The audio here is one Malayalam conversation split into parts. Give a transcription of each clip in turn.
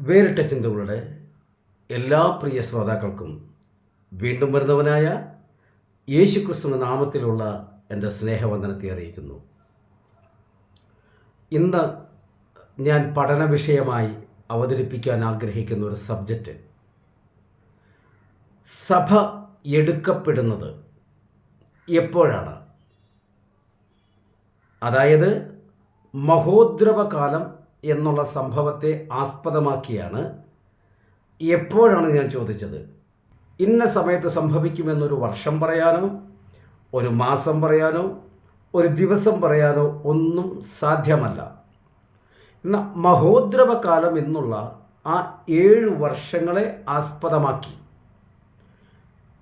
വേറിട്ട ചിന്തകളുടെ എല്ലാ പ്രിയ ശ്രോതാക്കൾക്കും വീണ്ടും വരുന്നവനായ യേശുക്രിസ്തുവിന്റെ നാമത്തിലുള്ള എന്റെ സ്നേഹവന്ദനത്തെ അറിയിക്കുന്നു. ഇന്ന് ഞാൻ പഠന വിഷയമായി അവതരിപ്പിക്കാൻ ആഗ്രഹിക്കുന്ന ഒരു സബ്ജക്റ്റ് സഭ എടുക്കപ്പെടുന്നത് എപ്പോഴാണ്? അതായത് മഹോദ്രവകാലം എന്നുള്ള സംഭവത്തെ ആസ്പദമാക്കിയാണ് എപ്പോഴാണ് ഞാൻ ചോദിച്ചത്? ഇന്ന സമയത്ത് സംഭവിക്കുമെന്നൊരു വർഷം പറയാനോ ഒരു മാസം പറയാനോ ഒരു ദിവസം പറയാനോ ഒന്നും സാധ്യമല്ല. എന്നാൽ മഹോദ്രവകാലം എന്നുള്ള ആ ഏഴ് വർഷങ്ങളെ ആസ്പദമാക്കി.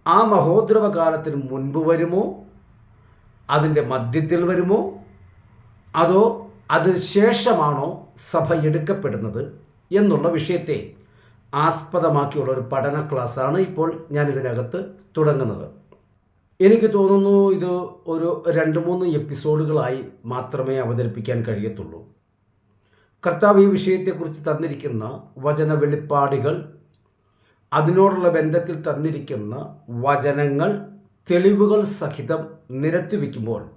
ആ മഹോദ്രവകാലത്തിന് മുൻപ് വരുമോ? അതിന്റെ മധ്യത്തിൽ വരുമോ? അതോ അതിന് ശേഷമാണോ സഭ എടുക്കപ്പെടുന്നത് എന്നുള്ള വിഷയത്തെ ആസ്പദമാക്കിയുള്ള ഒരു പഠന ക്ലാസ്സാണ് ഇപ്പോൾ ഞാൻ ഇതിനകത്ത് തുടങ്ങുന്നത്. എനിക്ക് തോന്നുന്നു ഇത് ഒരു രണ്ട് മൂന്ന് എപ്പിസോഡുകളായി മാത്രമേ അവതരിപ്പിക്കാൻ കഴിയത്തുള്ളൂ. കർത്താവ് ഈ വിഷയത്തെക്കുറിച്ച് തന്നിരിക്കുന്ന വചന വെളിപ്പാടുകൾ അതിനോടുള്ള ബന്ധത്തിൽ തന്നിരിക്കുന്ന വചനങ്ങൾ തെളിവുകൾ സഹിതം നിരത്തി വയ്ക്കുമ്പോൾ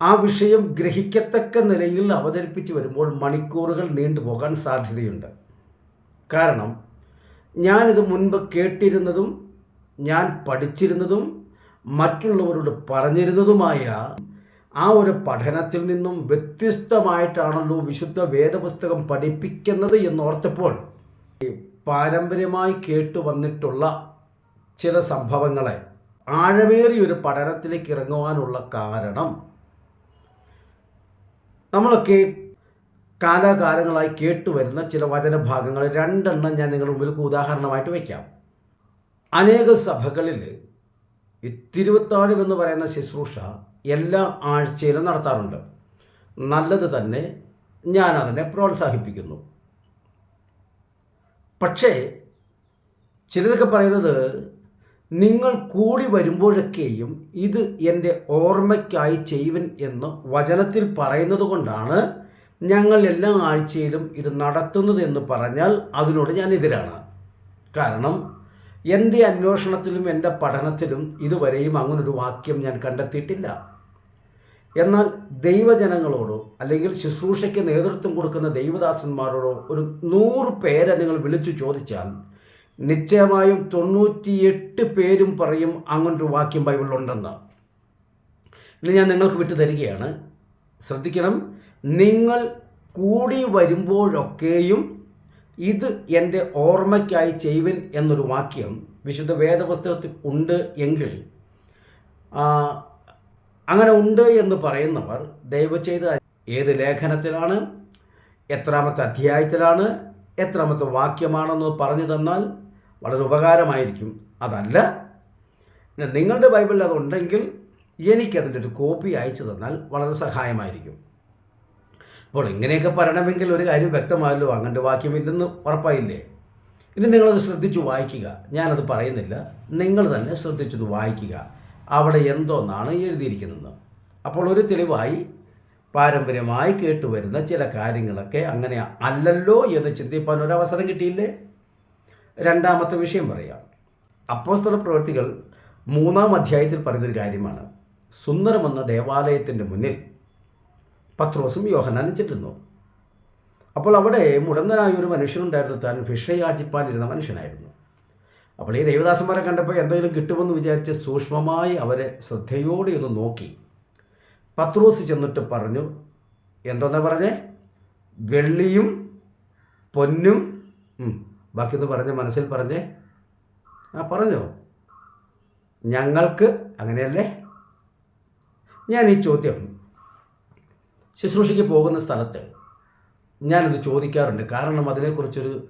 ആ വിഷയം ഗ്രഹിക്കത്തക്ക നിലയിൽ അവതരിപ്പിച്ച് വരുമ്പോൾ മണിക്കൂറുകൾ നീണ്ടുപോകാൻ സാധ്യതയുണ്ട്. കാരണം ഞാനിത് മുൻപ് കേട്ടിരുന്നതും ഞാൻ പഠിച്ചിരുന്നതും മറ്റുള്ളവരോട് പറഞ്ഞിരുന്നതുമായ ആ ഒരു പഠനത്തിൽ നിന്നും വ്യത്യസ്തമായിട്ടാണല്ലോ വിശുദ്ധ വേദപുസ്തകം പഠിപ്പിക്കുന്നത് എന്നോർത്തപ്പോൾ പാരമ്പര്യമായി കേട്ടു വന്നിട്ടുള്ള ചില സംഭവങ്ങളെ ആഴമേറിയൊരു പഠനത്തിലേക്ക് ഇറങ്ങുവാനുള്ള കാരണം നമ്മളൊക്കെ കാലാകാലങ്ങളായി കേട്ടുവരുന്ന ചില വചനഭാഗങ്ങൾ രണ്ടെണ്ണം ഞാൻ നിങ്ങളുടെ മുമ്പിൽ ഉദാഹരണമായിട്ട് വയ്ക്കാം അനേക സഭകളിൽ തിരുവത്താഴം എന്ന് പറയുന്ന ശുശ്രൂഷ എല്ലാ ആഴ്ചയിലും നടത്താറുണ്ട്. നല്ലത് തന്നെ ഞാൻ അതിനെ പ്രോത്സാഹിപ്പിക്കുന്നു. പക്ഷേ ചിലരൊക്കെ പറയുന്നത് നിങ്ങൾ കൂടി വരുമ്പോഴൊക്കെയും ഇത് എന്റെ ഓർമ്മയ്ക്കായി ചെയ്യുവൻ എന്ന് വചനത്തിൽ പറയുന്നത് കൊണ്ടാണ് ഞങ്ങൾ എല്ലാ ആഴ്ചയിലും ഇത് നടത്തുന്നത് എന്ന് പറഞ്ഞാൽ അതിനോട് ഞാൻ എതിരാണ്. കാരണം എന്റെ അന്വേഷണത്തിലും എന്റെ പഠനത്തിലും ഇതുവരെയും അങ്ങനൊരു വാക്യം ഞാൻ കണ്ടെത്തിയിട്ടില്ല. എന്നാൽ ദൈവജനങ്ങളോടോ അല്ലെങ്കിൽ ശുശ്രൂഷയ്ക്ക് നേതൃത്വം കൊടുക്കുന്ന ദൈവദാസന്മാരോടോ ഒരു നൂറ് പേരെ നിങ്ങൾ വിളിച്ചു ചോദിച്ചാൽ നിശ്ചയമായും തൊണ്ണൂറ്റിയെട്ട് പേരും പറയും അങ്ങനൊരു വാക്യം ബൈബിളിലുണ്ടെന്ന്. ഇനി ഞാൻ നിങ്ങൾക്ക് വിട്ടു തരികയാണ്. ശ്രദ്ധിക്കണം. നിങ്ങൾ കൂടി വരുമ്പോഴൊക്കെയും ഇത് എന്റെ ഓർമ്മയ്ക്കായി ചെയ്യുവൻ എന്നൊരു വാക്യം വിശുദ്ധ വേദപുസ്തകത്തിൽ ഉണ്ട് എങ്കിൽ അങ്ങനെ ഉണ്ട് എന്ന് പറയുന്നവർ ദയവ് ചെയ്ത് ഏത് ലേഖനത്തിലാണ് എത്രാമത്തെ അധ്യായത്തിലാണ് എത്രാമത്തെ വാക്യമാണെന്ന് പറഞ്ഞു തന്നാൽ വളരെ ഉപകാരമായിരിക്കും. അതല്ല നിങ്ങളുടെ ബൈബിളിൽ അതുണ്ടെങ്കിൽ എനിക്കതിന്റെ ഒരു കോപ്പി അയച്ചു തന്നാൽ വളരെ സഹായമായിരിക്കും. അപ്പോൾ ഇങ്ങനെയൊക്കെ പറയണമെങ്കിൽ ഒരു കാര്യം വ്യക്തമായല്ലോ അങ്ങനത്തെ വാക്യമില്ലെന്ന് ഉറപ്പായില്ലേ? ഇനി നിങ്ങളത് ശ്രദ്ധിച്ചു വായിക്കുക. ഞാനത് പറയുന്നില്ല. നിങ്ങൾ തന്നെ ശ്രദ്ധിച്ചത് വായിക്കുക. അവിടെ എന്തോന്നാണ് എഴുതിയിരിക്കുന്നത്. അപ്പോൾ ഒരു തെളിവായി പാരമ്പര്യമായി കേട്ടുവരുന്ന ചില കാര്യങ്ങളൊക്കെ അങ്ങനെ അല്ലല്ലോ എന്ന് ചിന്തിപ്പാൻ ഒരു അവസരം കിട്ടിയില്ലേ? രണ്ടാമത്തെ വിഷയം പറയാം അപ്പോസ്തല പ്രവൃത്തികൾ മൂന്നാം അധ്യായത്തിൽ പറയുന്നൊരു കാര്യമാണ്. സുന്ദരമെന്ന ദേവാലയത്തിന്റെ മുന്നിൽ പത്രോസും യോഹനാനും ചെല്ലുന്നു അപ്പോൾ അവിടെ മുടന്തനായ ഒരു മനുഷ്യനുണ്ടായിരുന്നു. താൻ ഫിഷ യാചിപ്പാനിരുന്ന മനുഷ്യനായിരുന്നു. അപ്പോൾ ഈ ദേവദാസന്മാരെ കണ്ടപ്പോൾ എന്തെങ്കിലും കിട്ടുമെന്ന് വിചാരിച്ച് സൂക്ഷ്മമായി അവരെ ശ്രദ്ധയോടെ ഒന്ന് നോക്കി. പത്രോസ് ചെന്നിട്ട് പറഞ്ഞു എന്തെന്നാ പറഞ്ഞേ? വെള്ളിയും പൊന്നും ബാക്കിയൊന്ന് പറഞ്ഞ് മനസ്സിൽ പറഞ്ഞേ ആ പറഞ്ഞോ. ഞങ്ങൾക്ക് അങ്ങനെയല്ലേ? ഞാൻ ഈ ചോദ്യം ശുശ്രൂഷയ്ക്ക് പോകുന്ന സ്ഥലത്ത് ഞാനിത് ചോദിക്കാറുണ്ട്. കാരണം അതിനെക്കുറിച്ചൊരു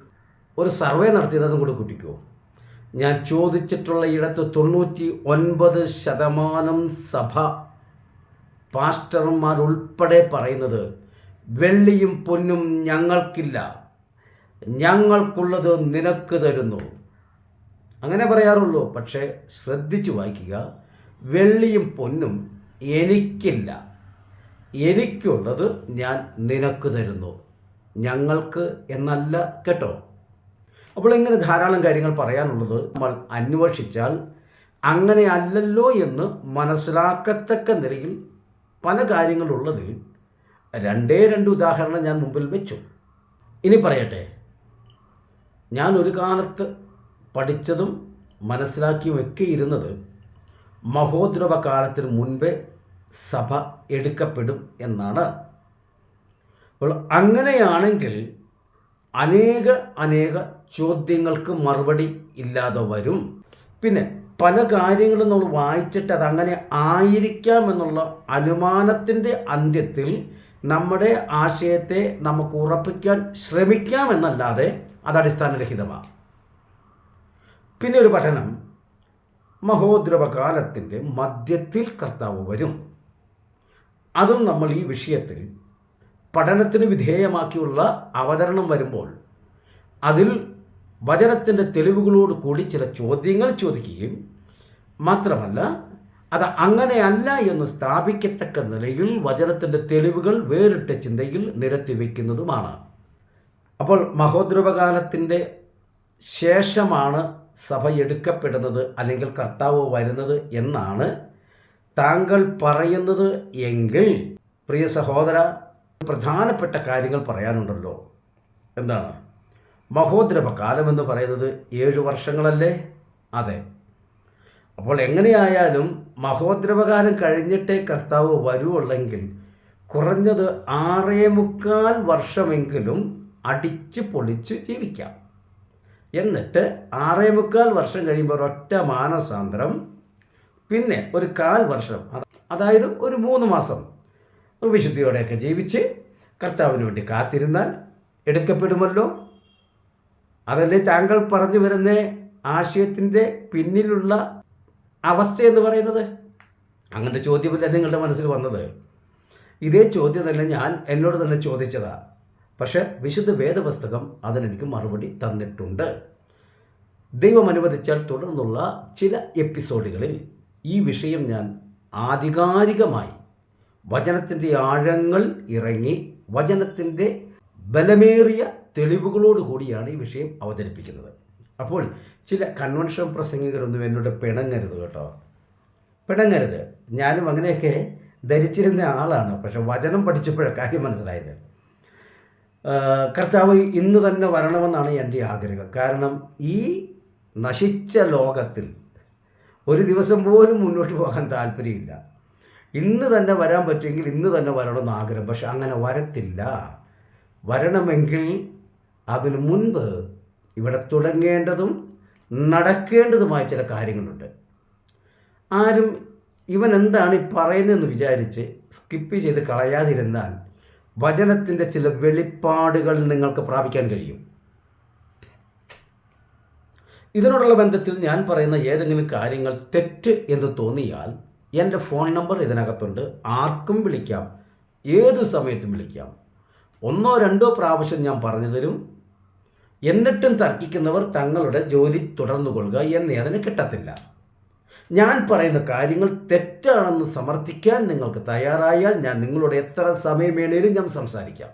ഒരു സർവേ നടത്തിയതും കൂടെ കുട്ടിക്കോ. ഞാൻ ചോദിച്ചിട്ടുള്ള ഇടത്ത് തൊണ്ണൂറ്റി ഒൻപത് ശതമാനം സഭ പാസ്റ്റർമാരുൾപ്പെടെ പറയുന്നത് വെള്ളിയും പൊന്നും ഞങ്ങൾക്കില്ല. ഞങ്ങൾക്കുള്ളത് നിനക്ക് തരുന്നു. അങ്ങനെ പറയാറുള്ളൂ. പക്ഷേ ശ്രദ്ധിച്ചു വായിക്കുക. വെള്ളിയും പൊന്നും എനിക്കില്ല. എനിക്കുള്ളത് ഞാൻ നിനക്ക് തരുന്നു. ഞങ്ങൾക്ക് എന്നല്ല കേട്ടോ. അപ്പോൾ ഇങ്ങനെ ധാരാളം കാര്യങ്ങൾ പറയാനുള്ളത് നമ്മൾ അന്വേഷിച്ചാൽ അങ്ങനെ അല്ലല്ലോ എന്ന് മനസ്സിലാക്കത്തക്ക നിലയിൽ പല കാര്യങ്ങളുള്ളതിൽ രണ്ടേ രണ്ട് ഉദാഹരണം ഞാൻ മുമ്പിൽ വെച്ചു. ഇനി പറയട്ടെ. ഞാൻ ഒരു കാലത്ത് പഠിച്ചതും മനസ്സിലാക്കിയും ഒക്കെ ഇരുന്നത് മഹോദ്രവ കാലത്തിന് മുൻപേ സഭ എടുക്കപ്പെടും എന്നാണ്. അപ്പോൾ അങ്ങനെയാണെങ്കിൽ അനേക അനേക ചോദ്യങ്ങൾക്ക് മറുപടി ഇല്ലാതെ വരും. പിന്നെ പല കാര്യങ്ങളും നമ്മൾ വായിച്ചിട്ട് അതങ്ങനെ ആയിരിക്കാം എന്നുള്ള അനുമാനത്തിന്റെ അന്ത്യത്തിൽ നമ്മുടെ ആശയത്തെ നമുക്ക് ഉറപ്പിക്കാൻ ശ്രമിക്കാമെന്നല്ലാതെ അത് അടിസ്ഥാനരഹിതമാണ് പിന്നെ ഒരു പഠനം. മഹോദ്രവകാലത്തിന്റെ മധ്യത്തിൽ കർത്താവ് വരും. അതും നമ്മൾ ഈ വിഷയത്തിൽ പഠനത്തിന് വിധേയമാക്കിയുള്ള അവതരണം വരുമ്പോൾ അതിൽ വചനത്തിന്റെ തെളിവുകളോട് കൂടി ചില ചോദ്യങ്ങൾ ചോദിക്കുകയും മാത്രമല്ല അത് അങ്ങനെയല്ല എന്ന് സ്ഥാപിക്കത്തക്ക നിലയിൽ വചനത്തിന്റെ തെളിവുകൾ വേറിട്ട ചിന്തയിൽ നിരത്തി വയ്ക്കുന്നതുമാണ് അപ്പോൾ മഹോദ്രവകാലത്തിന്റെ ശേഷമാണ് സഭ എടുക്കപ്പെടുന്നത് അല്ലെങ്കിൽ കർത്താവ് വരുന്നത് എന്നാണ് താങ്കൾ പറയുന്നത് എങ്കിൽ പ്രിയ സഹോദര പ്രധാനപ്പെട്ട കാര്യങ്ങൾ പറയാനുണ്ടല്ലോ. എന്താണ്? മഹോദ്രവ കാലം എന്ന് പറയുന്നത് ഏഴ് വർഷങ്ങളല്ലേ? അതെ. അപ്പോൾ എങ്ങനെയായാലും മഹോദ്രവകാലം കഴിഞ്ഞിട്ടേ കർത്താവ് വരുവുള്ളെങ്കിൽ കുറഞ്ഞത് ആറേ മുക്കാൽ വർഷമെങ്കിലും അടിച്ച് പൊളിച്ച് ജീവിക്കാം. എന്നിട്ട് ആറേ മുക്കാൽ വർഷം കഴിയുമ്പോൾ ഒറ്റ മാനസാന്തരം പിന്നെ ഒരു കാൽ വർഷം അതായത് ഒരു മൂന്ന് മാസം വിശുദ്ധിയോടെയൊക്കെ ജീവിച്ച് കർത്താവിന് വേണ്ടി കാത്തിരുന്നാൽ എടുക്കപ്പെടുമല്ലോ. അതല്ലേ താങ്കൾ പറഞ്ഞു വരുന്ന? ആശയത്തിന്റെ പിന്നിലുള്ള അവസ്ഥ എന്ന് പറയുന്നത്? അങ്ങനത്തെ ചോദ്യമല്ല നിങ്ങളുടെ മനസ്സിൽ വന്നത്? ഇതേ ചോദ്യം തന്നെ ഞാൻ എന്നോട് തന്നെ ചോദിച്ചതാണ് പക്ഷെ വിശുദ്ധ വേദപുസ്തകം അതിനെനിക്ക് മറുപടി തന്നിട്ടുണ്ട്. ദൈവം അനുവദിച്ചാൽ തുടർന്നുള്ള ചില എപ്പിസോഡുകളിൽ ഈ വിഷയം ഞാൻ ആധികാരികമായി വചനത്തിന്റെ ആഴങ്ങൾ ഇറങ്ങി വചനത്തിന്റെ ബലമേറിയ തെളിവുകളോടുകൂടിയാണ് ഈ വിഷയം അവതരിപ്പിക്കുന്നത്. അപ്പോൾ ചില കൺവെൻഷൻ പ്രസംഗികരൊന്നും എന്നോട് പിണങ്ങരുത് കേട്ടോ. പിണങ്ങരുത്. ഞാനും അങ്ങനെയൊക്കെ ധരിച്ചിരുന്ന ആളാണ്. പക്ഷെ വചനം പഠിച്ചപ്പോഴേ കാര്യം മനസ്സിലായത്. കർത്താവ് ഇന്ന് തന്നെ വരണമെന്നാണ് എന്റെ ആഗ്രഹം. കാരണം ഈ നശിച്ച ലോകത്തിൽ ഒരു ദിവസം പോലും മുന്നോട്ട് പോകാൻ താല്പര്യമില്ല. ഇന്ന് തന്നെ വരാൻ പറ്റുമെങ്കിൽ ഇന്ന് തന്നെ വരണമെന്ന് ആഗ്രഹം. പക്ഷെ അങ്ങനെ വരത്തില്ല. വരണമെങ്കിൽ അതിനു മുൻപ് ഇവിടെ തുടങ്ങേണ്ടതും നടക്കേണ്ടതുമായ ചില കാര്യങ്ങളുണ്ട്. ആരും ഇവൻ എന്താണ് ഈ പറയുന്നതെന്ന് വിചാരിച്ച് സ്കിപ്പ് ചെയ്ത് കളയാതിരുന്നാൽ വചനത്തിന്റെ ചില വെളിപ്പാടുകൾ നിങ്ങൾക്ക് പ്രാപിക്കാൻ കഴിയും. ഇതിനോടുള്ള ബന്ധത്തിൽ ഞാൻ പറയുന്ന ഏതെങ്കിലും കാര്യങ്ങൾ തെറ്റ് എന്ന് തോന്നിയാൽ എന്റെ ഫോൺ നമ്പർ ഇതിനകത്തുണ്ട്. ആർക്കും വിളിക്കാം. ഏത് സമയത്തും വിളിക്കാം. ഒന്നോ രണ്ടോ പ്രാവശ്യം ഞാൻ പറഞ്ഞു തരും. എന്നിട്ടും തർക്കിക്കുന്നവർ തങ്ങളുടെ ജോലി തുടർന്നു കൊള്ളുക എന്നേ അതിന് കിട്ടത്തില്ല. ഞാൻ പറയുന്ന കാര്യങ്ങൾ തെറ്റാണെന്ന് സമർത്ഥിക്കാൻ നിങ്ങൾക്ക് തയ്യാറായാൽ ഞാൻ നിങ്ങളോട് എത്ര സമയം വേണേലും ഞാൻ സംസാരിക്കാം.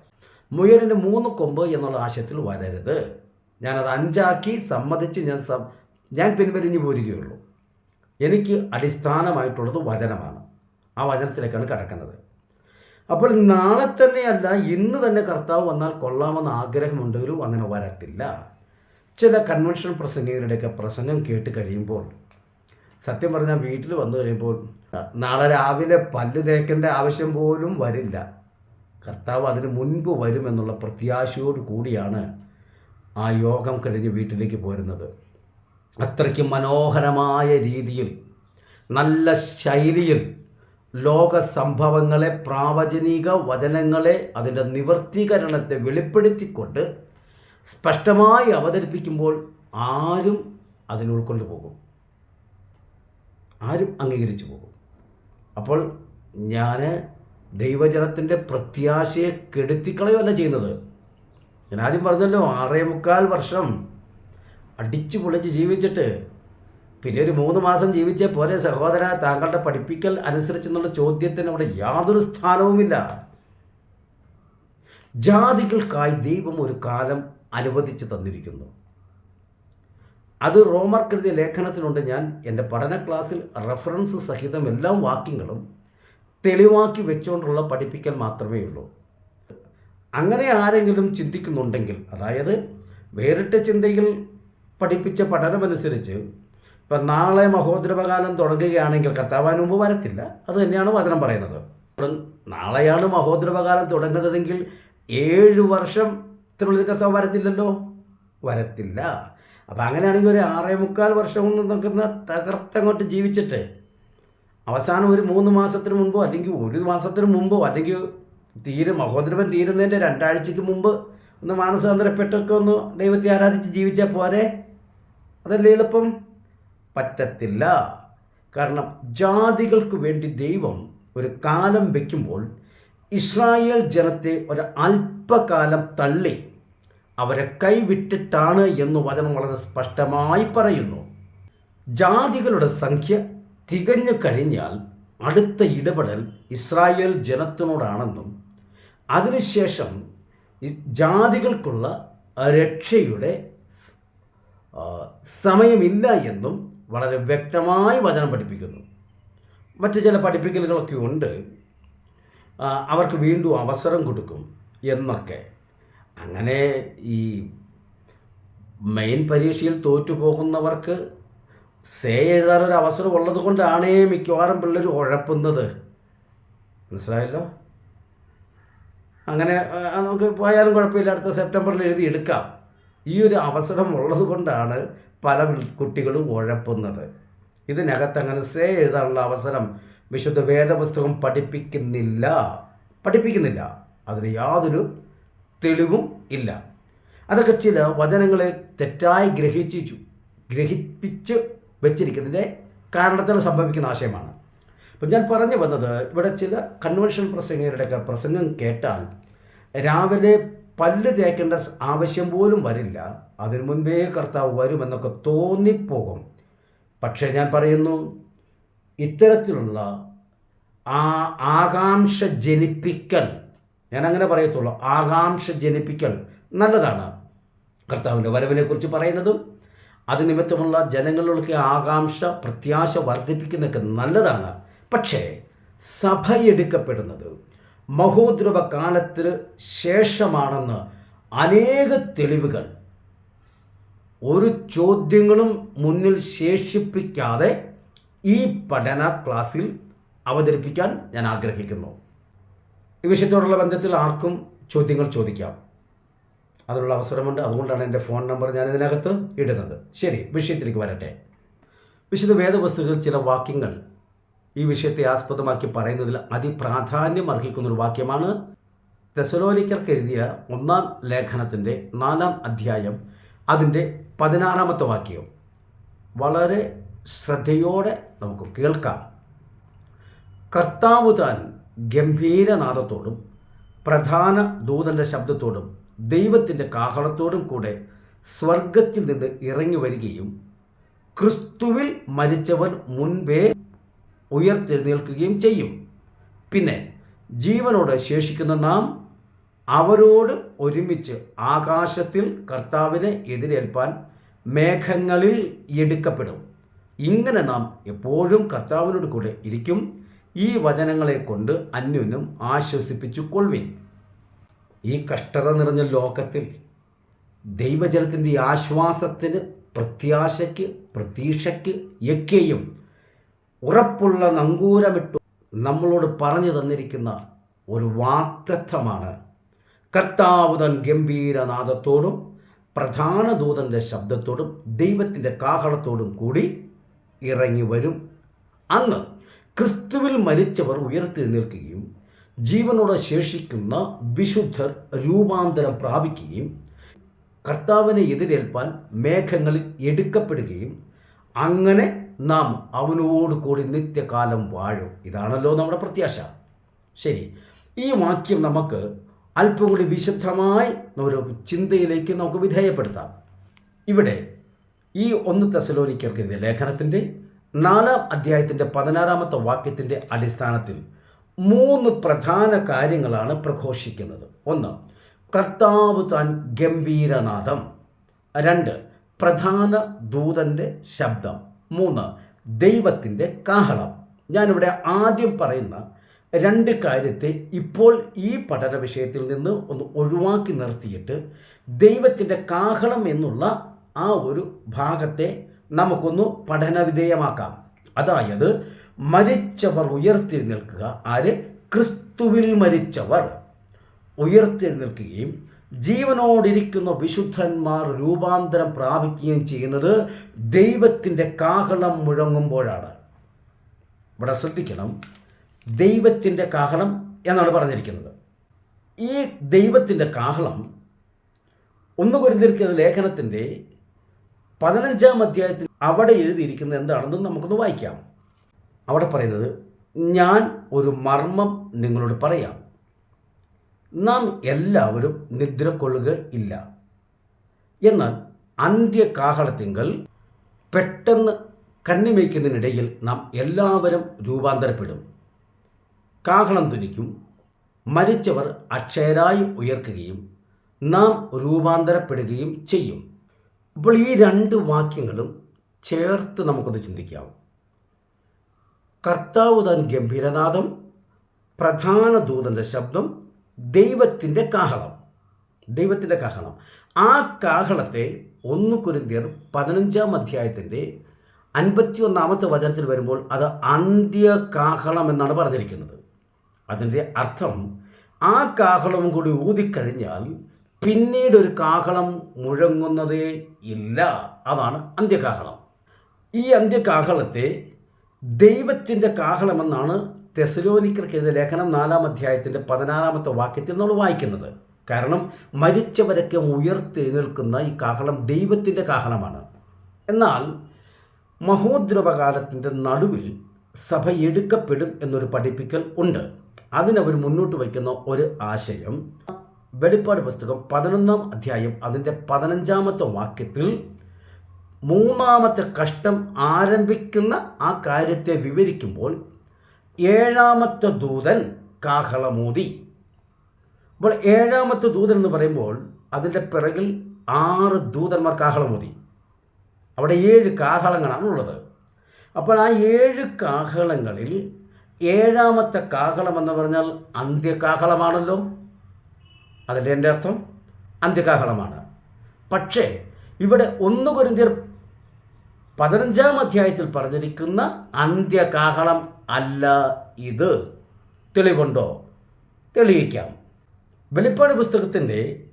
മുയലിന് മൂന്ന് കൊമ്പ് എന്നുള്ള ആശയത്തിൽ വരരുത്. ഞാനത് അഞ്ചാക്കി സമ്മതിച്ച് ഞാൻ ഞാൻ പിൻവലിഞ്ഞു പോരുകയുള്ളൂ. എനിക്ക് അടിസ്ഥാനമായിട്ടുള്ളത് വചനമാണ്. ആ വചനത്തിലേക്കാണ് കിടക്കുന്നത്. അപ്പോൾ നാളെ തന്നെയല്ല ഇന്ന് തന്നെ കർത്താവ് വന്നാൽ കൊള്ളാമെന്ന് ആഗ്രഹമുണ്ടെങ്കിലും അങ്ങനെ വരത്തില്ല. ചില കൺവെൻഷൻ പ്രസംഗികരുടെയൊക്കെ പ്രസംഗം കേട്ട് കഴിയുമ്പോൾ സത്യം പറഞ്ഞാൽ വീട്ടിൽ വന്നു കഴിയുമ്പോൾ നാളെ രാവിലെ പല്ല് തേക്കേണ്ട ആവശ്യം പോലും വരില്ല. കർത്താവ് അതിന് മുൻപ് വരുമെന്നുള്ള പ്രത്യാശയോട് കൂടിയാണ് ആ യോഗം കഴിഞ്ഞ് വീട്ടിലേക്ക് പോരുന്നത്. അത്രയ്ക്ക് മനോഹരമായ രീതിയിൽ നല്ല ശൈലിയിൽ ലോക സംഭവങ്ങളെ പ്രാവചനിക വചനങ്ങളെ അതിന്റെ നിവർത്തീകരണത്തെ വെളിപ്പെടുത്തിക്കൊണ്ട് സ്പഷ്ടമായി അവതരിപ്പിക്കുമ്പോൾ ആരും അതിനുൾക്കൊണ്ടു പോകും. ആരും അംഗീകരിച്ചു പോകും. അപ്പോൾ ഞാൻ ദൈവജനത്തിന്റെ പ്രത്യാശയെ കെടുത്തിക്കളയുമല്ല ചെയ്യുന്നത്. ഞാൻ ആദ്യം പറഞ്ഞല്ലോ ആറേ മുക്കാൽ വർഷം അടിച്ചു പൊളിച്ച് ജീവിച്ചിട്ട് പിന്നെ ഒരു മൂന്ന് മാസം ജീവിച്ച പോലെ സഹോദര താങ്കളുടെ പഠിപ്പിക്കൽ അനുസരിച്ചെന്നുള്ള ചോദ്യത്തിന് അവിടെ യാതൊരു സ്ഥാനവുമില്ല. ജാതികൾക്കായി ദൈവം ഒരു കാലം അനുവദിച്ചു തന്നിരിക്കുന്നു. അത് റോമർക്കെഴുതിയ ലേഖനത്തിലുണ്ട്. ഞാൻ എന്റെ പഠന ക്ലാസ്സിൽ റെഫറൻസ് സഹിതം എല്ലാ വാക്യങ്ങളും തെളിവാക്കി വെച്ചുകൊണ്ടുള്ള പഠിപ്പിക്കൽ മാത്രമേ ഉള്ളൂ. അങ്ങനെ ആരെങ്കിലും ചിന്തിക്കുന്നുണ്ടെങ്കിൽ അതായത് വേറിട്ട ചിന്തയിൽ പഠിപ്പിച്ച പഠനമനുസരിച്ച് ഇപ്പം നാളെ മഹോദ്രവകാലം തുടങ്ങുകയാണെങ്കിൽ കർത്താവാൻ മുമ്പ് വരത്തില്ല. അത് തന്നെയാണ് വചനം പറയുന്നത്. നാളെയാണ് മഹോദ്രവകാലം തുടങ്ങുന്നതെങ്കിൽ ഏഴ് വർഷത്തിനുള്ളിൽ കർത്താവ് വരത്തില്ലല്ലോ? വരത്തില്ല. അപ്പം അങ്ങനെയാണെങ്കിൽ ഒരു ആറേ മുക്കാൽ വർഷം നിൽക്കുന്ന തകർത്തങ്ങോട്ട് ജീവിച്ചിട്ട് അവസാനം ഒരു മൂന്ന് മാസത്തിന് മുമ്പോ അല്ലെങ്കിൽ ഒരു മാസത്തിന് മുമ്പോ അല്ലെങ്കിൽ തീരെ മഹോദ്രവൻ തീരുന്നതിന്റെ രണ്ടാഴ്ചയ്ക്ക് മുമ്പ് ഒന്ന് മാനസാന്തരപ്പെട്ടൊക്കെ ഒന്ന് ദൈവത്തെ ആരാധിച്ച് ജീവിച്ചാൽ പോരെ? അതല്ലേ എളുപ്പം? പറ്റത്തില്ല. കാരണം ജാതികൾക്ക് വേണ്ടി ദൈവം ഒരു കാലം വയ്ക്കുമ്പോൾ ഇസ്രായേൽ ജനത്തെ ഒരു അല്പകാലം തള്ളി അവരെ കൈവിട്ടിട്ടാണ് എന്ന് വചനം വളരെ സ്പഷ്ടമായി പറയുന്നു. ജാതികളുടെ സംഖ്യ തികഞ്ഞു കഴിഞ്ഞാൽ അടുത്ത ഇടപെടൽ ഇസ്രായേൽ ജനത്തിനോടാണെന്നും അതിനുശേഷം ജാതികൾക്കുള്ള രക്ഷയുടെ സമയമില്ല എന്നും വളരെ വ്യക്തമായി വചനം പഠിപ്പിക്കുന്നു. മറ്റ് ചില പഠിപ്പിക്കലുകളൊക്കെ ഉണ്ട്. അവർക്ക് വീണ്ടും അവസരം കൊടുക്കും എന്നൊക്കെ. അങ്ങനെ ഈ മെയിൻ പരീക്ഷയിൽ തോറ്റു പോകുന്നവർക്ക് സേ എഴുതാനൊരു അവസരം ഉള്ളത് കൊണ്ടാണേ മിക്കവാറും പിള്ളേർ ഉഴപ്പുന്നത്. മനസ്സിലായല്ലോ? അങ്ങനെ നമുക്ക് പോയാലും കുഴപ്പമില്ല. അടുത്ത സെപ്റ്റംബറിൽ എഴുതി എടുക്കാം. ഈ ഒരു അവസരം ഉള്ളത് കൊണ്ടാണ് പല കുട്ടികളും ഉഴപ്പുന്നത്. ഇതിനകത്തങ്ങനെ സേ എഴുതാനുള്ള അവസരം വിശുദ്ധ വേദപുസ്തകം പഠിപ്പിക്കുന്നില്ല. പഠിപ്പിക്കുന്നില്ല. അതിന് യാതൊരു തെളിവും ഇല്ല. അതൊക്കെ ചില വചനങ്ങളെ തെറ്റായി ഗ്രഹിച്ചു ഗ്രഹിപ്പിച്ച് വെച്ചിരിക്കുന്നതിന്റെ കാരണത്തിൽ സംഭവിക്കുന്ന ആശയമാണ്. അപ്പം ഞാൻ പറഞ്ഞു വന്നത് ഇവിടെ ചില കൺവെൻഷൻ പ്രസംഗരുടെയൊക്കെ പ്രസംഗം കേട്ടാൽ രാവിലെ പല്ല് തേക്കേണ്ട ആവശ്യം പോലും വരില്ല. അതിനു മുൻപേ കർത്താവ് വരുമെന്നൊക്കെ തോന്നിപ്പോകും. പക്ഷേ ഞാൻ പറയുന്നു ഇത്തരത്തിലുള്ള ആ ആകാംക്ഷ ജനിപ്പിക്കൽ ഞാൻ അങ്ങനെ പറയത്തുള്ളൂ ആകാംക്ഷ ജനിപ്പിക്കൽ നല്ലതാണ്. കർത്താവിന്റെ വരവിനെക്കുറിച്ച് പറയുന്നതും അത് നിമിത്തമുള്ള ജനങ്ങളിലൊക്കെ ആകാംക്ഷ പ്രത്യാശ വർദ്ധിപ്പിക്കുന്നതൊക്കെ നല്ലതാണ്. പക്ഷേ സഭയെടുക്കപ്പെടുന്നത് മഹോദ്രവ കാലത്തിന് ശേഷമാണെന്ന് അനേക തെളിവുകൾ ഒരു ചോദ്യങ്ങളും മുന്നിൽ ശേഷിപ്പിക്കാതെ ഈ പഠന ക്ലാസ്സിൽ അവതരിപ്പിക്കാൻ ഞാൻ ആഗ്രഹിക്കുന്നു. ഈ വിഷയത്തോടുള്ള ബന്ധത്തിൽ ആർക്കും ചോദ്യങ്ങൾ ചോദിക്കാം. അതിനുള്ള അവസരമുണ്ട്. അതുകൊണ്ടാണ് എന്റെ ഫോൺ നമ്പർ ഞാൻ ഇതിനകത്ത് ഇടുന്നത്. ശരി വിഷയത്തിലേക്ക് വരട്ടെ. വിശുദ്ധ വേദവസ്തുക്കൾ ചില വാക്യങ്ങൾ ഈ വിഷയത്തെ ആസ്പദമാക്കി പറയുന്നതിൽ അതിപ്രാധാന്യം അർഹിക്കുന്ന ഒരു വാക്യമാണ് തെസലോലിക്കർക്ക് എഴുതിയ ഒന്നാം ലേഖനത്തിന്റെ നാലാം അധ്യായം അതിന്റെ പതിനാറാമത്തെ വാക്യം. വളരെ ശ്രദ്ധയോടെ നമുക്ക് കേൾക്കാം. കർത്താവ് താൻ ഗംഭീരനാദത്തോടും പ്രധാന ദൂതന്റെ ശബ്ദത്തോടും ദൈവത്തിന്റെ കാഹളത്തോടും കൂടെ സ്വർഗത്തിൽ നിന്ന് ഇറങ്ങി വരികയും ക്രിസ്തുവിൽ മരിച്ചവൻ മുൻപേ ഉയർത്തെഴുന്നേൽക്കുകയും ചെയ്യും. പിന്നെ ജീവനോട് ശേഷിക്കുന്ന നാം അവരോട് ഒരുമിച്ച് ആകാശത്തിൽ കർത്താവിനെ എതിരേൽപ്പാൻ മേഘങ്ങളിൽ എടുക്കപ്പെടും. ഇങ്ങനെ നാം എപ്പോഴും കർത്താവിനോട് കൂടെ ഇരിക്കും. ഈ വചനങ്ങളെ കൊണ്ട് അന്യോന്യം ആശ്വസിപ്പിച്ചു കൊള്ളുവിൻ. ഈ കഷ്ടത നിറഞ്ഞ ലോകത്തിൽ ദൈവജനത്തിന്റെ ആശ്വാസത്തിന് പ്രത്യാശയ്ക്ക് പ്രതീക്ഷയ്ക്ക് ഒക്കെയും ഉറപ്പുള്ള നങ്കൂരമിട്ടു നമ്മളോട് പറഞ്ഞു തന്നിരിക്കുന്ന ഒരു വാക്തത്വമാണ്. കർത്താവുതൻ ഗംഭീരനാഥത്തോടും പ്രധാന ദൂതന്റെ ശബ്ദത്തോടും ദൈവത്തിന്റെ കാഹളത്തോടും കൂടി ഇറങ്ങി വരും. അന്ന് ക്രിസ്തുവിൽ മരിച്ചവർ ഉയർത്തെഴുന്നേൽക്കുകയും ജീവനോടെ ശേഷിക്കുന്ന വിശുദ്ധർ രൂപാന്തരം പ്രാപിക്കുകയും കർത്താവിനെ എതിരേൽപ്പാൻ മേഘങ്ങളിൽ എടുക്കപ്പെടുകയും അങ്ങനെ നാം അവനോട് കൂടി നിത്യകാലം വാഴും. ഇതാണല്ലോ നമ്മുടെ പ്രത്യാശ. ശരി ഈ വാക്യം നമുക്ക് അല്പം കൂടി വിശുദ്ധമായി ഒരു ചിന്തയിലേക്ക് നമുക്ക് വിധേയപ്പെടുത്താം. ഇവിടെ ഈ ഒന്ന് തെസലോനിക്കർക്ക് എഴുതിയ ലേഖനത്തിന്റെ നാലാം അധ്യായത്തിന്റെ പതിനാറാമത്തെ വാക്യത്തിന്റെ അടിസ്ഥാനത്തിൽ മൂന്ന് പ്രധാന കാര്യങ്ങളാണ് പ്രഘോഷിക്കുന്നത്. ഒന്ന് കർത്താവ് താൻ ഗംഭീരനാഥം. രണ്ട് പ്രധാന ദൂതന്റെ ശബ്ദം. മൂന്ന് ദൈവത്തിന്റെ കാഹളം. ഞാനിവിടെ ആദ്യം പറയുന്ന രണ്ട് കാര്യത്തെ ഇപ്പോൾ ഈ പഠന വിഷയത്തിൽ നിന്ന് ഒന്ന് ഒഴിവാക്കി നിർത്തിയിട്ട് ദൈവത്തിന്റെ കാഹളം എന്നുള്ള ആ ഒരു ഭാഗത്തെ നമുക്കൊന്ന് പഠനവിധേയമാക്കാം അതായത് മരിച്ചവർ ഉയർത്തെഴുന്നേൽക്കുക ആര്? ക്രിസ്തുവിൽ മരിച്ചവർ. ഉയർത്തെഴുന്നേൽക്കുകയും ജീവനോടിരിക്കുന്ന വിശുദ്ധന്മാർ രൂപാന്തരം പ്രാപിക്കുകയും ചെയ്യുന്നത് ദൈവത്തിന്റെ കാഹളം മുഴങ്ങുമ്പോഴാണ്. ഇവിടെ ശ്രദ്ധിക്കണം. ദൈവത്തിന്റെ കാഹളം എന്നാണ് പറഞ്ഞിരിക്കുന്നത്. ഈ ദൈവത്തിന്റെ കാഹളം ഒന്ന് കുരുന്നിരിക്കുന്ന ലേഖനത്തിന്റെ പതിനഞ്ചാം അധ്യായത്തിൽ അവിടെ എഴുതിയിരിക്കുന്നത് എന്താണെന്ന് നമുക്കൊന്ന് വായിക്കാം. അവിടെ പറയുന്നത് ഞാൻ ഒരു മർമ്മം നിങ്ങളോട് പറയാം. നാം എല്ലാവരും നിദ്ര ഇല്ല. എന്നാൽ അന്ത്യകാഹളത്തിങ്കൽ പെട്ടെന്ന് കണ്ണിമയ്ക്കുന്നതിനിടയിൽ നാം എല്ലാവരും രൂപാന്തരപ്പെടും. കാഹളം ധനിക്കും മരിച്ചവർ അക്ഷയരായി ഉയർക്കുകയും നാം രൂപാന്തരപ്പെടുകയും ചെയ്യും. അപ്പോൾ ഈ രണ്ട് വാക്യങ്ങളും ചേർത്ത് നമുക്കൊന്ന് ചിന്തിക്കാം. കർത്താവ് താൻ ഗംഭീരനാഥം പ്രധാന ദൂതന്റെ ശബ്ദം ദൈവത്തിന്റെ കാഹളം. ദൈവത്തിന്റെ കാഹളം. ആ കാഹളത്തെ ഒന്ന് കുരിന്തിയർ പതിനഞ്ചാം അധ്യായത്തിന്റെ അൻപത്തി ഒന്നാമത്തെ വചനത്തിൽ വരുമ്പോൾ അത് അന്ത്യ കാഹളം എന്നാണ് പറഞ്ഞിരിക്കുന്നത്. അതിന്റെ അർത്ഥം ആ കാഹളം കൂടി ഊതിക്കഴിഞ്ഞാൽ പിന്നീട് ഒരു കാഹളം മുഴങ്ങുന്നതേ ഇല്ല. അതാണ് അന്ത്യകാഹളം. ഈ അന്ത്യകാഹളത്തെ ദൈവത്തിന്റെ കാഹളമെന്നാണ് തെസലോനിക്കർക്ക് ലേഖനം നാലാം അധ്യായത്തിന്റെ പതിനാറാമത്തെ വാക്യത്തിൽ നമ്മൾ വായിക്കുന്നത്. കാരണം മരിച്ചവരൊക്കെ ഉയർത്തെഴുന്നേൽക്കുന്ന ഈ കാഹളം ദൈവത്തിന്റെ കാഹളമാണ്. എന്നാൽ മഹോദ്രവകാലത്തിന്റെ നടുവിൽ സഭ എടുക്കപ്പെടും എന്നൊരു പഠിപ്പിക്കൽ ഉണ്ട്. അതിനവർ മുന്നോട്ട് വയ്ക്കുന്ന ഒരു ആശയം. വെളിപ്പാട് പുസ്തകം പതിനൊന്നാം അധ്യായം അതിന്റെ പതിനഞ്ചാമത്തെ വാക്യത്തിൽ മൂന്നാമത്തെ കഷ്ടം ആരംഭിക്കുന്ന ആ കാര്യത്തെ വിവരിക്കുമ്പോൾ ഏഴാമത്തെ ദൂതൻ കാഹളമൂതി. അപ്പോൾ ഏഴാമത്തെ ദൂതൻ എന്ന് പറയുമ്പോൾ അതിന്റെ പിറകിൽ ആറ് ദൂതന്മാർ കാഹളമൂതി. അവിടെ ഏഴ് കാഹളങ്ങളാണ് ഉള്ളത് അപ്പോൾ ആ ഏഴ് കാഹളങ്ങളിൽ ഏഴാമത്തെ കാഹളം എന്ന് പറഞ്ഞാൽ അന്ത്യകാഹളമാണല്ലോ. അതിന്റെ എന്റെ അർത്ഥം? അന്ത്യകാഹളമാണ്. പക്ഷേ ഇവിടെ ഒന്ന് കുരിന്തിയർ പതിനഞ്ചാം അധ്യായത്തിൽ പറഞ്ഞിരിക്കുന്ന അന്ത്യകാഹളം അല്ല ഇത്. തെളിവുണ്ടോ? തെളിയിക്കാം. വെളിപ്പാട് പുസ്തകത്തിന്റെ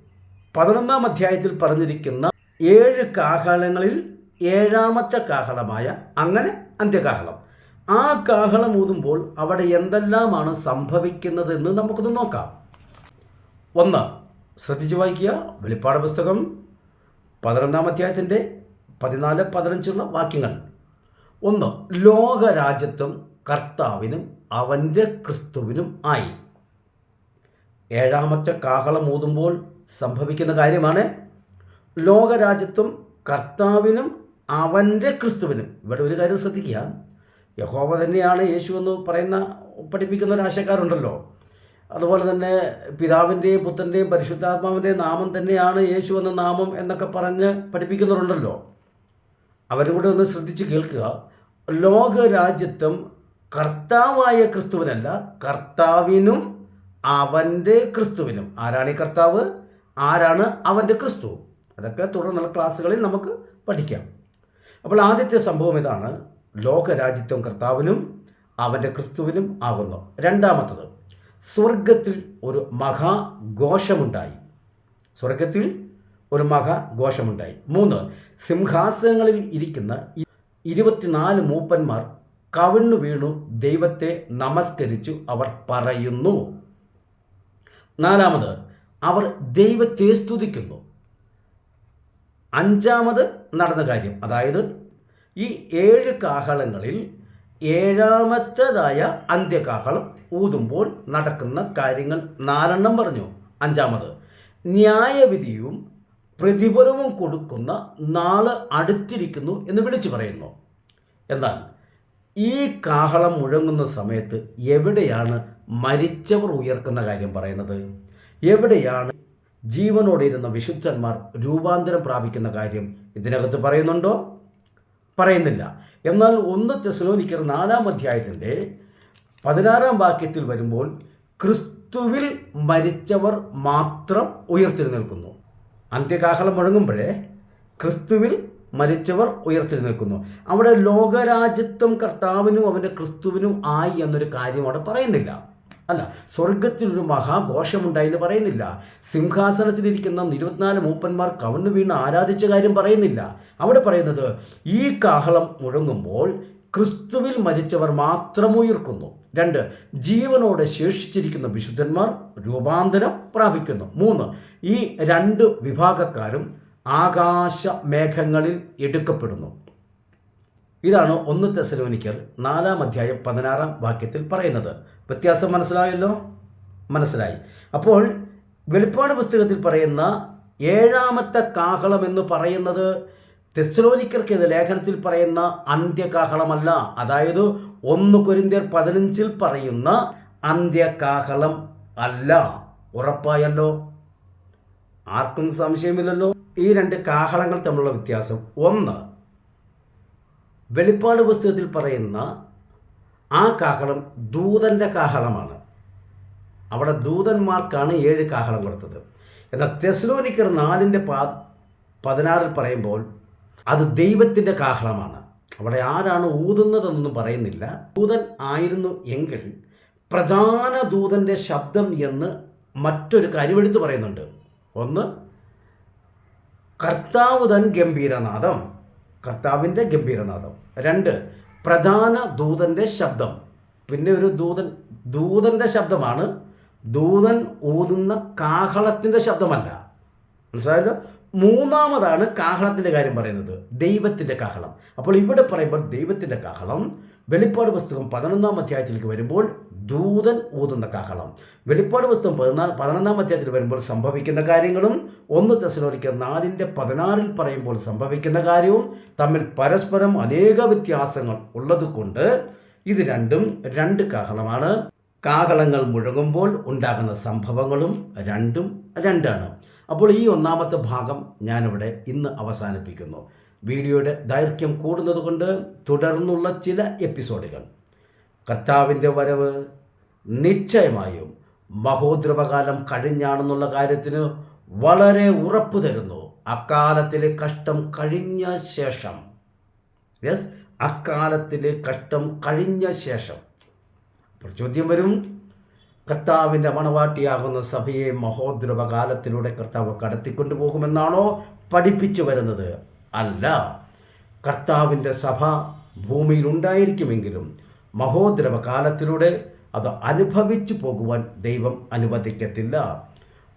പതിനൊന്നാം അധ്യായത്തിൽ പറഞ്ഞിരിക്കുന്ന ഏഴ് കാഹളങ്ങളിൽ ഏഴാമത്തെ കാഹളമായ അങ്ങനെ അന്ത്യകാഹളം. ആ കാഹളം ഊതുമ്പോൾ അവിടെ എന്തെല്ലാമാണ് സംഭവിക്കുന്നതെന്ന് നമുക്കൊന്ന് നോക്കാം. ഒന്ന് ശ്രദ്ധിച്ചു വായിക്കുക. വെളിപ്പാട് പുസ്തകം പതിനൊന്നാം അധ്യായത്തിന്റെ പതിനാല് പതിനഞ്ചുള്ള വാക്യങ്ങൾ. ഒന്ന് ലോകരാജ്യത്വം കർത്താവിനും അവന്റെ ക്രിസ്തുവിനും ആയി. ഏഴാമത്തെ കാഹളം ഊതുമ്പോൾ സംഭവിക്കുന്ന കാര്യമാണ് ലോകരാജ്യത്വം കർത്താവിനും അവന്റെ ക്രിസ്തുവിനും. ഇവിടെ ഒരു കാര്യം ശ്രദ്ധിക്കുക. യഹോവ തന്നെയാണ് യേശു എന്ന് പറയുന്ന പഠിപ്പിക്കുന്ന ഒരു ആശയക്കാരുണ്ടല്ലോ. അതുപോലെ തന്നെ പിതാവിന്റെയും പുത്രന്റെയും പരിശുദ്ധാത്മാവിന്റെയും നാമം തന്നെയാണ് യേശു എന്ന നാമം എന്നൊക്കെ പറഞ്ഞ് പഠിപ്പിക്കുന്നവരുണ്ടല്ലോ. അവരും കൂടെ ഒന്ന് ശ്രദ്ധിച്ച് കേൾക്കുക. ലോകരാജ്യത്വം കർത്താവായ ക്രിസ്തുവിനല്ല കർത്താവിനും അവന്റെ ക്രിസ്തുവിനും. ആരാണ് ഈ കർത്താവ്? ആരാണ് അവന്റെ ക്രിസ്തു? അതൊക്കെ തുടർന്നുള്ള ക്ലാസ്സുകളിൽ നമുക്ക് പഠിക്കാം. അപ്പോൾ ആദ്യത്തെ സംഭവം ഇതാണ്. ലോകരാജ്യത്വം കർത്താവിനും അവന്റെ ക്രിസ്തുവിനും ആകുന്നു. രണ്ടാമത്തത് സ്വർഗത്തിൽ ഒരു മഹാഘോഷമുണ്ടായി. സ്വർഗത്തിൽ ഒരു മഹാഘോഷമുണ്ടായി. മൂന്ന് സിംഹാസനങ്ങളിൽ ഇരിക്കുന്ന ഇരുപത്തിനാല് മൂപ്പന്മാർ കവിണ്ണു വീണു ദൈവത്തെ നമസ്കരിച്ചു അവർ പറയുന്നു. നാലാമത് അവർ ദൈവത്തെ സ്തുതിക്കുന്നു. അഞ്ചാമത് നടന്ന കാര്യം അതായത് ഈ ഏഴ് കാഹളങ്ങളിൽ ഏഴാമത്തേതായ അന്ത്യകാഹളം ഊതുമ്പോൾ നടക്കുന്ന കാര്യങ്ങൾ നാലെണ്ണം പറഞ്ഞു? അഞ്ചാമത് ന്യായവിധിയും പ്രതിഫലവും കൊടുക്കുന്ന നാൾ അടുത്തിരിക്കുന്നു എന്ന് വിളിച്ചു പറയുന്നു. എന്നാൽ ഈ കാഹളം മുഴങ്ങുന്ന സമയത്ത് എവിടെയാണ് മരിച്ചവർ ഉയർക്കുന്ന കാര്യം പറയുന്നത്? എവിടെയാണ് ജീവനോടെ ഇരുന്ന വിശുദ്ധന്മാർ രൂപാന്തരം പ്രാപിക്കുന്ന കാര്യം ഇതിനകത്ത് പറയുന്നുണ്ടോ? പറയുന്നില്ല. എന്നാൽ ഒന്ന് തെസലോനിക്കർ നാലാം അധ്യായത്തിന്റെ പതിനാറാം വാക്യത്തിൽ വരുമ്പോൾ ക്രിസ്തുവിൽ മരിച്ചവർ മാത്രം ഉയർത്തെഴുന്നേൽക്കുന്നു. അന്ത്യകാഹളം മുഴങ്ങുമ്പോഴേ ക്രിസ്തുവിൽ മരിച്ചവർ ഉയർത്തെഴുന്നേൽക്കുന്നു. അവിടെ ലോകരാജ്യത്വം കർത്താവിനും അവന്റെ ക്രിസ്തുവിനും ആയി എന്നൊരു കാര്യം അവിടെ പറയുന്നില്ല. അല്ല സ്വർഗത്തിനൊരു മഹാഘോഷമുണ്ടായി എന്ന് പറയുന്നില്ല. സിംഹാസനത്തിലിരിക്കുന്ന ഇരുപത്തിനാല് മൂപ്പന്മാർ കവണ്ണു വീണ് ആരാധിച്ച കാര്യം പറയുന്നില്ല. അവിടെ പറയുന്നത് ഈ കാഹളം മുഴങ്ങുമ്പോൾ ക്രിസ്തുവിൽ മരിച്ചവർ മാത്രം ഉയർക്കുന്നു. രണ്ട് ജീവനോടെ ശേഷിച്ചിരിക്കുന്ന വിശുദ്ധന്മാർ രൂപാന്തരം പ്രാപിക്കുന്നു. മൂന്ന് ഈ രണ്ട് വിഭാഗക്കാരും ആകാശ മേഘങ്ങളിൽ എടുക്കപ്പെടുന്നു. ഇതാണ് ഒന്ന് തെസലോനിക്കർ നാലാം അധ്യായം പതിനാറാം വാക്യത്തിൽ പറയുന്നത്. വ്യത്യാസം മനസ്സിലായല്ലോ? മനസ്സിലായി. അപ്പോൾ വെളിപ്പാട് പുസ്തകത്തിൽ പറയുന്ന ഏഴാമത്തെ കാഹളം എന്ന് പറയുന്നത് തെസ്ലോനിക്കർക്ക് ഇത് ലേഖനത്തിൽ പറയുന്ന അന്ത്യകാഹളമല്ല. അതായത് ഒന്ന് കൊരിന്ത്യർ പതിനഞ്ചിൽ പറയുന്ന അന്ത്യകാഹളം അല്ല. ഉറപ്പായല്ലോ? ആർക്കും സംശയമില്ലല്ലോ? ഈ രണ്ട് കാഹളങ്ങൾ തമ്മിലുള്ള വ്യത്യാസം. ഒന്ന് വെളിപ്പാട് പുസ്തകത്തിൽ പറയുന്ന ആ കാഹളം ദൂതന്റെ കാഹളമാണ്. അവിടെ ദൂതന്മാർക്കാണ് ഏഴ് കാഹളം കൊടുത്തത്. എന്നാൽ തെസ്ലോനിക്കർ നാലിന്റെ പാ പതിനാറിൽ പറയുമ്പോൾ അത് ദൈവത്തിന്റെ കാഹളമാണ്. അവിടെ ആരാണ് ഊതുന്നതെന്നൊന്നും പറയുന്നില്ല. ദൂതൻ ആയിരുന്നു എങ്കിൽ പ്രധാന ദൂതന്റെ ശബ്ദം എന്ന് മറ്റൊരു കാര്യമെടുത്ത് പറയുന്നുണ്ട്. ഒന്ന് കർത്താവ് തൻ ഗംഭീരനാഥം കർത്താവിന്റെ ഗംഭീരനാഥം. രണ്ട് പ്രധാന ദൂതന്റെ ശബ്ദം. പിന്നെ ഒരു ദൂതൻ ദൂതന്റെ ശബ്ദമാണ്. ദൂതൻ ഊതുന്ന കാഹളത്തിന്റെ ശബ്ദമല്ല. മനസ്സിലായല്ലോ? മൂന്നാമതാണ് കാഹളത്തിന്റെ കാര്യം പറയുന്നത്. ദൈവത്തിന്റെ കാഹളം. അപ്പോൾ ഇവിടെ പറയുമ്പോൾ ദൈവത്തിന്റെ കാഹളം വെളിപ്പാട് പുസ്തകം പതിനൊന്നാം അധ്യായത്തിലേക്ക് വരുമ്പോൾ ദൂതൻ ഊതുന്ന കാഹളം. വെളിപ്പാട് പുസ്തകം പതിനാല് പതിനൊന്നാം അധ്യായത്തിൽ വരുമ്പോൾ സംഭവിക്കുന്ന കാര്യങ്ങളും ഒന്ന് തെസലോലിക്ക നാലിന്റെ പതിനാറിൽ പറയുമ്പോൾ സംഭവിക്കുന്ന കാര്യവും തമ്മിൽ പരസ്പരം അനേക വ്യത്യാസങ്ങൾ ഉള്ളതുകൊണ്ട് ഇത് രണ്ടും രണ്ട് കാഹളമാണ്. കാഹളങ്ങൾ മുഴങ്ങുമ്പോൾ ഉണ്ടാകുന്ന സംഭവങ്ങളും രണ്ടും രണ്ടാണ്. അപ്പോൾ ഈ ഒന്നാമത്തെ ഭാഗം ഞാനിവിടെ ഇന്ന് അവസാനിപ്പിക്കുന്നു. വീഡിയോയുടെ ദൈർഘ്യം കൂടുന്നതുകൊണ്ട് തുടർന്നുള്ള ചില എപ്പിസോഡുകൾ. കർത്താവിന്റെ വരവ് നിശ്ചയമായും മഹോദ്രവകാലം കഴിഞ്ഞാണെന്നുള്ള കാര്യത്തിന് വളരെ ഉറപ്പ് തരുന്നു. അക്കാലത്തിലെ കഷ്ടം കഴിഞ്ഞ ശേഷം. യെസ് അക്കാലത്തിലെ കഷ്ടം കഴിഞ്ഞ ശേഷം. ചോദ്യം വരും. കർത്താവിന്റെ മണവാട്ടിയാകുന്ന സഭയെ മഹോദ്രവകാലത്തിലൂടെ കർത്താവ് കടത്തിക്കൊണ്ടുപോകുമെന്നാണോ പഠിപ്പിച്ചു വരുന്നത്? അല്ല കർത്താവിന്റെ സഭ ഭൂമിയിൽ ഉണ്ടായിരിക്കുമെങ്കിലും മഹോദ്രവ കാലത്തിലൂടെ അത് അനുഭവിച്ചു പോകുവാൻ ദൈവം അനുവദിക്കത്തില്ല.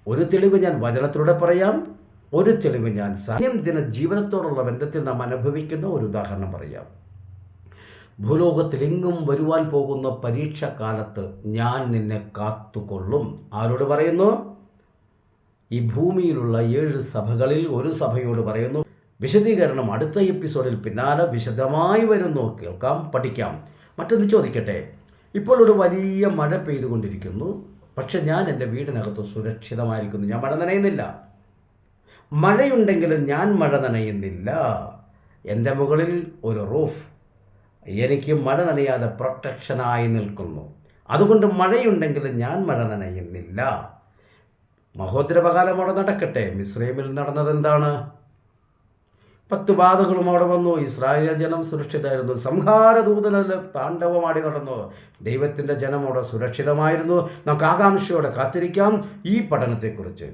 ഒരു തെളിവ് ഞാൻ വചനത്തിലൂടെ പറയാം ഒരു തെളിവ് ഞാൻ ദിന ജീവിതത്തോടുള്ള ബന്ധത്തിൽ നാം അനുഭവിക്കുന്ന ഒരു ഉദാഹരണം പറയാം. ഭൂലോകത്തിലെങ്ങും വരുവാൻ പോകുന്ന പരീക്ഷ കാലത്ത് ഞാൻ നിന്നെ കാത്തുകൊള്ളും. ആരോട് പറയുന്നു? ഈ ഭൂമിയിലുള്ള ഏഴ് സഭകളിൽ ഒരു സഭയോട് പറയുന്നു വിശദീകരണം അടുത്ത എപ്പിസോഡിൽ പിന്നാലെ വിശദമായി വരുന്നു. കേൾക്കാം പഠിക്കാം. മറ്റൊന്ന് ചോദിക്കട്ടെ? ഇപ്പോൾ ഒരു വലിയ മഴ പെയ്തുകൊണ്ടിരിക്കുന്നു. പക്ഷെ ഞാൻ എന്റെ വീടിനകത്ത് സുരക്ഷിതമായിരിക്കുന്നു. ഞാൻ മഴ നനയുന്നില്ല. മഴയുണ്ടെങ്കിലും ഞാൻ മഴ നനയുന്നില്ല. എന്റെ മുകളിൽ ഒരു റൂഫ്. എനിക്ക് മഴ നനയാതെ പ്രൊട്ടക്ഷനായി നിൽക്കുന്നു. അതുകൊണ്ട് മഴയുണ്ടെങ്കിലും ഞാൻ മഴ നനയുന്നില്ല. മഹോദരപകാലം അവിടെ നടക്കട്ടെ. മിസ്രൈമിൽ നടന്നത് എന്താണ് പത്ത് ബാധകളും അവിടെ വന്നു. ഇസ്രായേൽ ജനം സുരക്ഷിതമായിരുന്നു സംഹാരദൂതനല്ല താണ്ഡവമാടി നടന്നു. ദൈവത്തിന്റെ ജനം അവിടെ സുരക്ഷിതമായിരുന്നു. നമുക്ക് ആകാംക്ഷയോടെ കാത്തിരിക്കാം ഈ പഠനത്തെക്കുറിച്ച്.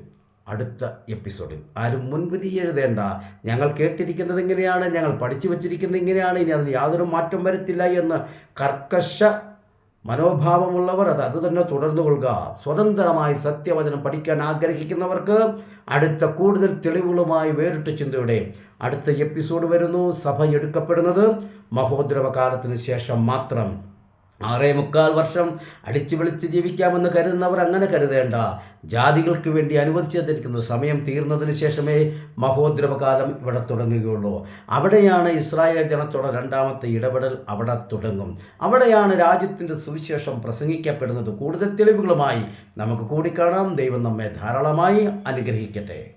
അടുത്ത എപ്പിസോഡിൽ. ആരും മുൻവിധി എഴുതേണ്ട. ഞങ്ങൾ കേട്ടിരിക്കുന്നത് ഇങ്ങനെയാണ്. ഞങ്ങൾ പഠിച്ചു വച്ചിരിക്കുന്നത് ഇങ്ങനെയാണ്. ഇനി അതിന് യാതൊരു മാറ്റം വരുത്തില്ല എന്ന് കർക്കശ മനോഭാവമുള്ളവർ അത് അത് തന്നെ തുടർന്നു കൊള്ളുക സ്വതന്ത്രമായി സത്യവചനം പഠിക്കാൻ ആഗ്രഹിക്കുന്നവർക്ക് അടുത്ത കൂടുതൽ തെളിവുകളുമായി വേറിട്ട ചിന്തയുടെ അടുത്ത എപ്പിസോഡ് വരുന്നു. സഭ എടുക്കപ്പെടുന്നത് മഹോദ്രവ കാലത്തിന് ശേഷം മാത്രം. ആറേ മുക്കാൽ വർഷം അടിച്ചു വിളിച്ച് ജീവിക്കാമെന്ന് കരുതുന്നവർ അങ്ങനെ കരുതേണ്ട. ജാതികൾക്ക് വേണ്ടി അനുവദിച്ചിരിക്കുന്ന സമയം തീർന്നതിന് ശേഷമേ മഹോദ്രവകാലം ഇവിടെ തുടങ്ങുകയുള്ളൂ. അവിടെയാണ് ഇസ്രായേൽ ജനത്തോടെ രണ്ടാമത്തെ ഇടപെടൽ അവിടെ തുടങ്ങും. അവിടെയാണ് രാജ്യത്തിന്റെ സുവിശേഷം പ്രസംഗിക്കപ്പെടുന്നത്. കൂടുതൽ തെളിവുകളുമായി നമുക്ക് കൂടിക്കാണാം. ദൈവം നമ്മെ ധാരാളമായി അനുഗ്രഹിക്കട്ടെ.